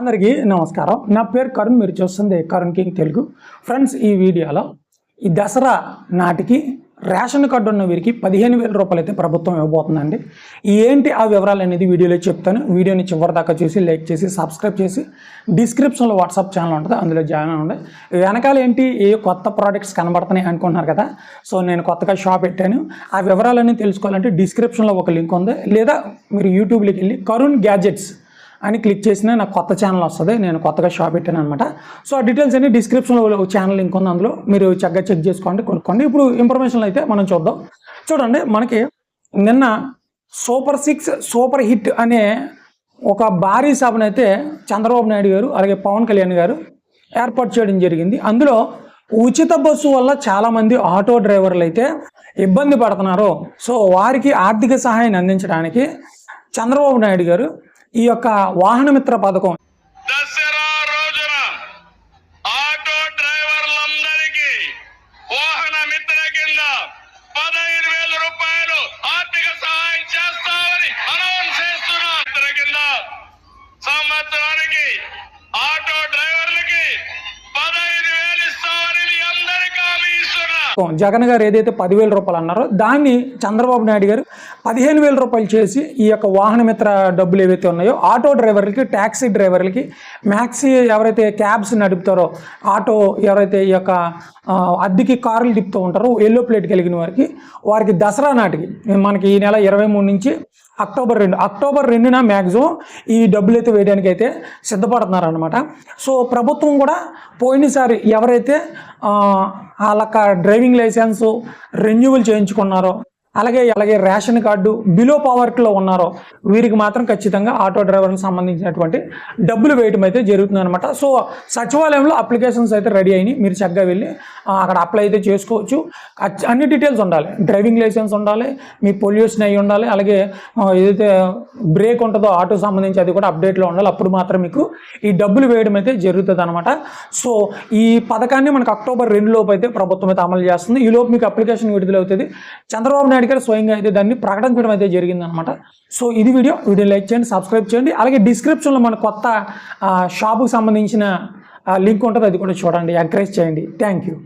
అందరికీ నమస్కారం. నా పేరు కరుణ్ మీరు చూస్తుంది కరుణ్ కింగ్ తెలుగు. ఫ్రెండ్స్ ఈ వీడియోలో ఈ దసరా నాటికి రేషన్ కార్డు ఉన్న వీరికి పదిహేను వేల రూపాయలు అయితే ప్రభుత్వం ఇవ్వబోతుందండి. ఏంటి ఆ వివరాలు అనేది వీడియోలో చెప్తాను. వీడియోని చివరి దాకా చూసి లైక్ చేసి సబ్స్క్రైబ్ చేసి డిస్క్రిప్షన్లో వాట్సాప్ ఛానల్ ఉంటుంది అందులో జాయిన్ అవ్వండి. వెనకాల ఏంటి ఏ కొత్త ప్రోడక్ట్స్ కనబడుతున్నాయి అనుకుంటున్నారు కదా సో నేను కొత్తగా షాప్ పెట్టాను. ఆ వివరాలన్నీ తెలుసుకోవాలంటే డిస్క్రిప్షన్లో ఒక లింక్ ఉంది. లేదా మీరు యూట్యూబ్లోకి వెళ్ళి కరుణ్ గ్యాజెట్స్ అని క్లిక్ చేసినా నాకు కొత్త ఛానల్ వస్తుంది. నేను కొత్తగా షాప్ పెట్టాను అనమాట. సో ఆ డీటెయిల్స్ అన్ని డిస్క్రిప్షన్లో ఛానల్ లింక్ ఉంది అందులో. మీరు చక్కగా చెక్ చేసుకోండి కొనుక్కోండి. ఇప్పుడు ఇన్ఫర్మేషన్ అయితే మనం చూద్దాం. చూడండి మనకి నిన్న సూపర్ సిక్స్ సూపర్ హిట్ అనే ఒక భారీ సభను అయితే చంద్రబాబు నాయుడు గారు అలాగే పవన్ కళ్యాణ్ గారు ఏర్పాటు చేయడం జరిగింది. అందులో ఉచిత బస్సు వల్ల చాలామంది ఆటో డ్రైవర్లు అయితే ఇబ్బంది పడుతున్నారు. సో వారికి ఆర్థిక సహాయాన్ని అందించడానికి చంద్రబాబు నాయుడు గారు ఈ యొక్క వాహనమిత్ర పథకం. దసరా రోజున ఆటో డ్రైవర్లందరికీ వాహన మిత్ర కింద పదహైదు వేల రూపాయలు ఆర్థిక సహాయం చేస్తామని అనౌన్స్ చేస్తున్నా మిత్ర కింద సంవత్సరానికి ఆటో డ్రైవర్లకి పదహైదు వేలు ఇస్తామని మీ అందరికీ హామీ పథకం జగన్ గారు ఏదైతే పదివేల రూపాయలు అన్నారో దాన్ని చంద్రబాబు నాయుడు గారు పదిహేను వేల రూపాయలు చేసి ఈ యొక్క వాహనమిత్ర డబ్బులు ఏవైతే ఉన్నాయో ఆటో డ్రైవర్లకి ట్యాక్సీ డ్రైవర్లకి మ్యాక్సీ ఎవరైతే క్యాబ్స్ నడుపుతారో ఆటో ఎవరైతే ఈ యొక్క అద్దెకి కార్లు తిప్పుతూ ఉంటారో ఎల్లో ప్లేట్ కలిగిన వారికి వారికి దసరా నాటికి మనకి ఈ నెల ఇరవై మూడు నుంచి అక్టోబర్ రెండు. అక్టోబర్ రెండున మ్యాక్సిమం ఈ డబ్బులు అయితే వేయడానికి అయితే సిద్ధపడుతున్నారు అనమాట సో ప్రభుత్వం కూడా పోయినసారి ఎవరైతే వాళ్ళ డ్రైవింగ్ లైసెన్స్ రెన్యువల్ చేయించుకున్నారో అలాగే అలాగే రేషన్ కార్డు బిలో పవర్టీలో ఉన్నారో వీరికి మాత్రం ఖచ్చితంగా ఆటో డ్రైవర్కి సంబంధించినటువంటి డబ్బులు వేయటం అయితే జరుగుతుంది అనమాట సో సచివాలయంలో అప్లికేషన్స్ అయితే రెడీ అయినాయి. మీరు చక్కగా వెళ్ళి అక్కడ అప్లై అయితే చేసుకోవచ్చు. అన్ని డీటెయిల్స్ ఉండాలి. డ్రైవింగ్ లైసెన్స్ ఉండాలి మీ పొల్యూషన్ అయి ఉండాలి అలాగే ఏదైతే బ్రేక్ ఉంటుందో ఆటో సంబంధించి అది కూడా అప్డేట్లో ఉండాలి. అప్పుడు మాత్రం మీకు ఈ డబ్బులు వేయడం అయితే జరుగుతుంది అనమాట సో ఈ పథకాన్ని మనకు అక్టోబర్ రెండులోపు అయితే ప్రభుత్వం అయితే అమలు చేస్తుంది. ఈ లోపు మీకు అప్లికేషన్ విడుదల అవుతుంది చంద్రబాబు నాయుడు గారు స్వయంగా అయితే దాన్ని ప్రకటించడం అయితే జరిగింది అనమాట సో ఇది వీడియో వీడియో లైక్ చేయండి సబ్స్క్రైబ్ చేయండి. అలాగే డిస్క్రిప్షన్లో మన కొత్త ఆ, షాపుకి సంబంధించిన లింక్ ఉంటుంది అది కూడా చూడండి ఎంకరేజ్ చేయండి. Thank you